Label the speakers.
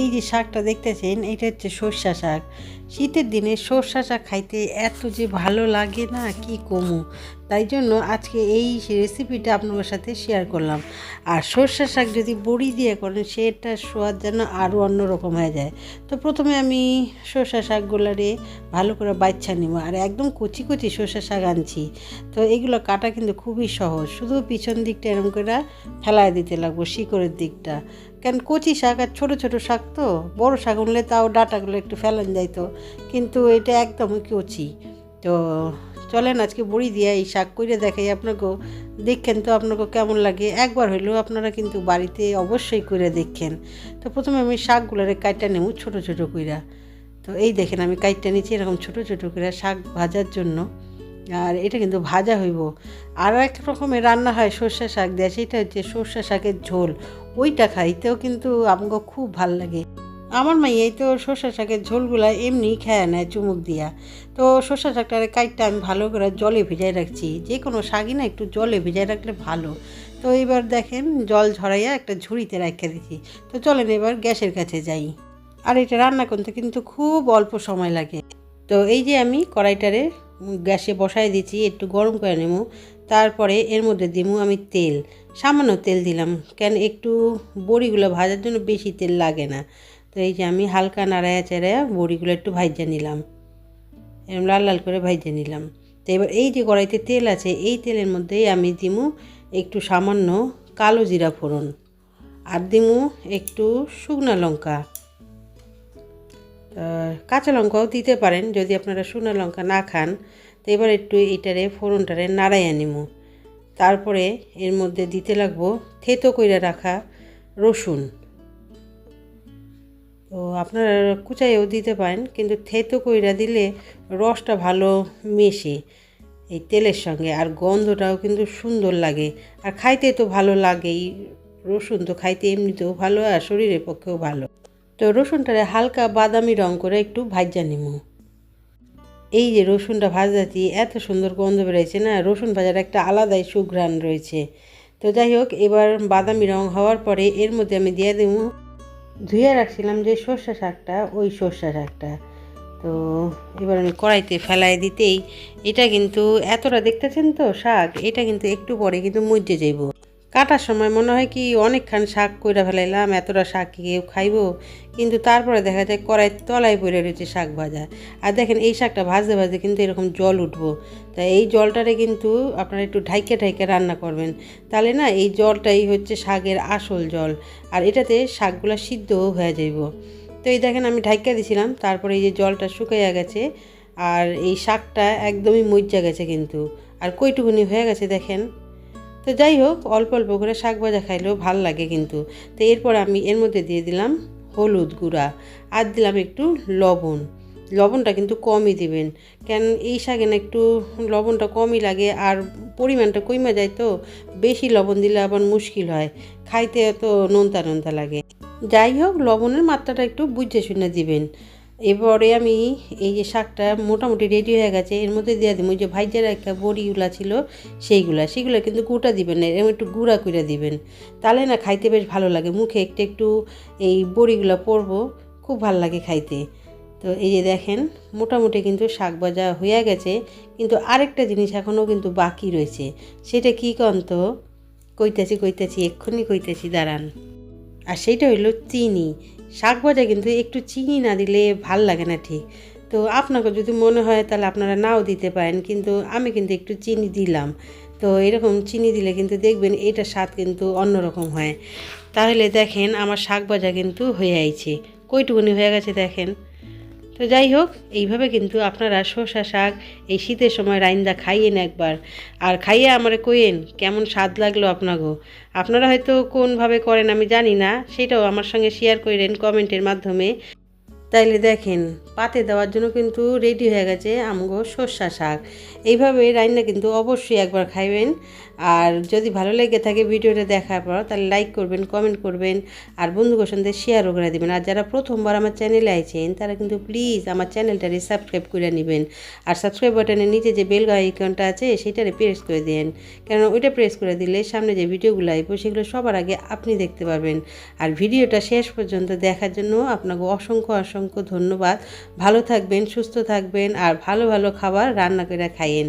Speaker 1: এই যে শাকটা দেখতেছেন, এটা হচ্ছে সর্ষা শাক। শীতের দিনে সর্ষা শাক খাইতে এত যে ভালো লাগে না, কি কমু? তাই জন্য আজকে এই রেসিপিটা আপনাদের সাথে শেয়ার করলাম। আর সর্ষা শাক যদি বড়ি দিয়ে করেন সেটা সোয়াদ যেন আরও অন্যরকম হয়ে যায়। তো প্রথমে আমি সর্ষা শাকগুলারে ভালো করে বাচ্চা নিব, আর একদম কচি কচি সর্ষা শাক আনছি। তো এগুলো কাটা কিন্তু খুবই সহজ, শুধু পিছন দিকটা এরকম করে ফেলায় দিতে লাগবো, শিকড়ের দিকটা। কেন কচি শাক আর ছোটো ছোটো শাক তো? বড় শাক উনলে তাও ডাটাগুলো একটু ফেলান যাইতো কিন্তু এটা একদমই কচি। তো চলেন আজকে বড়ি দিয়ে এই শাক করে দেখাই আপনাকেও দেখেন তো আপনাকে কেমন লাগে। একবার হইলেও আপনারা কিন্তু বাড়িতে অবশ্যই করে দেখেন। তো প্রথমে আমি শাকগুলোরে কাইটা নেব ছোটো ছোটো কইরা। তো এই দেখেন আমি কাইটটা নিচ্ছি এরকম ছোটো ছোটো করে শাক ভাজার জন্য। আর এটা কিন্তু ভাজা হইব। আর এক রকমের রান্না হয় সর্ষে শাক দেয়, সেটা হচ্ছে সর্ষে শাকের ঝোল। ওইটা খাইতেও কিন্তু আমাকে খুব ভালো লাগে। আমার মাই এই তো সর্ষে শাকের ঝোলগুলা এমনি খেয়ে নেয় চুমুক দিয়া। তো সর্ষে শাকটার কাইটটা আমি ভালো করে জলে ভিজাই রাখছি। যে কোনো শাকই না একটু জলে ভিজাই রাখলে ভালো। তো এবার দেখেন জল ঝরাইয়া একটা ঝুড়িতে রেখে দিচ্ছি তো চলেন এবার গ্যাসের কাছে যাই। আর এটা রান্না করতে কিন্তু খুব অল্প সময় লাগে। তো এই যে আমি কড়াইটারে গ্যাসে বসাই দিচ্ছি একটু গরম করে নেব। তারপরে এর মধ্যে দিমু আমি তেল। সামান্য তেল দিলাম, কেন একটু বড়িগুলো ভাজার জন্য বেশি তেল লাগে না। তো এই যে আমি হালকা নাড়ায়া চেড়ায়া বড়িগুলো একটু ভাইজা নিলাম। এরকম লাল লাল করে ভাইজা নিলাম। তো এবার এই যে কড়াইতে তেল আছে, এই তেলের মধ্যেই আমি দিমু একটু সামান্য কালো জিরা ফোড়ন। আর দিমু একটু শুকনা লঙ্কা। কাঁচা লঙ্কাও দিতে পারেন যদি আপনারা শুকনো লঙ্কা না খান। তো এবার একটু এইটারে ফোড়নটারে নাড়াইয়া নিমু। তারপরে এর মধ্যে দিতে লাগবো থেতো কইরা রাখা রসুন। তো আপনারা কুচাইও দিতে পারেন, কিন্তু থেতো কইরা দিলে রসটা ভালো মেশে এই তেলের সঙ্গে, আর গন্ধটাও কিন্তু সুন্দর লাগে। আর খাইতে তো ভালো লাগেই, রসুন তো খাইতে এমনিতেও ভালো আর শরীরের পক্ষেও ভালো। তো রসুনটারে হালকা বাদামি রং করে একটু ভাজা নিমু। এই যে রসুনটা ভাজাচ্ছি এত সুন্দর গন্ধ বেরোয়েছে না? রসুন ভাজার একটা আলাদাই সুঘ্রাণ রয়েছে। তো যাই হোক, এবার বাদামি রং হওয়ার পরে এর মধ্যে আমি দিয়ে দেব ধুয়ে রাখছিলাম যে সর্ষা শাকটা, ওই সর্ষা শাকটা। তো এবার আমি কড়াইতে ফেলাই দিতেই, এটা কিন্তু এতটা দেখতেছেন তো শাক, এটা কিন্তু একটু পরে কিন্তু মজে যাইব। কাটার সময় মনে হয় কি অনেকখান শাক কইরা ফেলাইলাম, এতটা শাক কেউ খাইব? কিন্তু তারপরে দেখা যায় কড়াই তলায় পড়ে রয়েছে শাক ভাজা। আর দেখেন এই শাকটা ভাজতে ভাজতে কিন্তু এরকম জল উঠবো। তা এই জলটারে কিন্তু আপনারা একটু ঢাইকে ঢাইকে রান্না করবেন। তাহলে না এই জলটাই হচ্ছে শাকের আসল জল। আর এটাতে শাকগুলো সিদ্ধও হয়ে যাইব। তো এই দেখেন আমি ঢাইকা দিছিলাম, তারপরে এই যে জলটা শুকাইয়া গেছে, আর এই শাকটা একদমই মজ্জা গেছে কিন্তু। আর কইটুকুনি হয়ে গেছে দেখেন। তো যাই হোক, অল্প অল্প করে শাক ভাজা খাইলেও ভালো লাগে কিন্তু। তো এরপর আমি এর মধ্যে দিয়ে দিলাম হলুদ গুঁড়া। আর দিলাম একটু লবণ। লবণটা কিন্তু কমই দিবেন। কেন এই শাকে না একটু লবণটা কমই লাগে আর পরিমাণটা কমে যায় তো, বেশি লবণ দিলে আবার মুশকিল হয়। খাইতে তো নোনতা নোনতা লাগে। যাই হোক, লবণের মাত্রাটা একটু বুঝে শুনে দিবেন। এরপরে আমি এই যে শাকটা মোটামুটি রেডি হয়ে গেছে, এর মধ্যে দিয়ে দিব। ওই যে ভাইজার একটা বড়িগুলা ছিল, সেইগুলা। সেগুলো কিন্তু গুঁটা দিবেন না, এরকম একটু গুঁড়া করে দিবেন। তাহলে না খাইতে বেশ ভালো লাগে। মুখে একটু একটু এই বড়িগুলো পরবো খুব ভালো লাগে খাইতে। তো এই যে দেখেন, মোটামুটি কিন্তু শাক ভাজা হয়ে গেছে। কিন্তু আরেকটা জিনিস এখনও কিন্তু বাকি রয়েছে। সেটা কী কন্ত? কইতেছি কইতেছি, এক্ষুনি কইতেছি, দাঁড়ান। আর সেইটা হইল চিনি। শাক ভাজা কিন্তু একটু চিনি না দিলে ভালো লাগে না ঠিক। তো আপনাকে যদি মনে হয় তাহলে আপনারা নাও দিতে পারেন, কিন্তু আমি কিন্তু একটু চিনি দিলাম। তো এরকম চিনি দিলে কিন্তু দেখবেন এটা স্বাদ কিন্তু অন্যরকম হয়। তাহলে দেখেন আমার শাক ভাজা কিন্তু হয়ে আইছে। কইটুকুনি হয়ে গেছে দেখেন। তো যাই হোক, এইভাবে কিন্তু আপনারা শসা শাক এই শীতের সময় রাইন্দা খাইয়েন একবার। আর খাইয়ে আমারে কইয়েন, কেমন স্বাদ লাগল আপনাগো? আপনারা হয়তো কোনভাবে করেন আমি জানি না, সেটাও আমার সঙ্গে শেয়ার করেন কমেন্টের মাধ্যমে। তাইলে দেখেন, পাতে দেওয়ার জন্য কিন্তু রেডি হয়ে গেছে আমগো সর্ষা শাক। এইভাবে রান্না কিন্তু অবশ্যই একবার খাইবেন। আর যদি ভালো লেগে থাকে ভিডিওটা দেখার পর, তাহলে লাইক করবেন কমেন্ট করবেন, আর বন্ধুদের সঙ্গে শেয়ারও করে দেবেন। আর যারা প্রথমবার আমার চ্যানেলে আইছেন, তারা কিন্তু প্লিজ আমার চ্যানেলটারে সাবস্ক্রাইব করে নেবেন। আর সাবস্ক্রাইব বাটনের নিচে যে বেল আইকনটা আছে সেটারে প্রেস করে দেন কেন ওইটা প্রেস করে দিলে সামনে যে ভিডিওগুলো আইব, সেগুলো সবার আগে আপনি দেখতে পারবেন। আর ভিডিওটা শেষ পর্যন্ত দেখার জন্য আপনাকে অসংখ্য অসংখ্য ধন্যবাদ। ভালো থাকবেন, সুস্থ থাকবেন, আর ভালো ভালো খাবার রান্না করে খাইয়েন।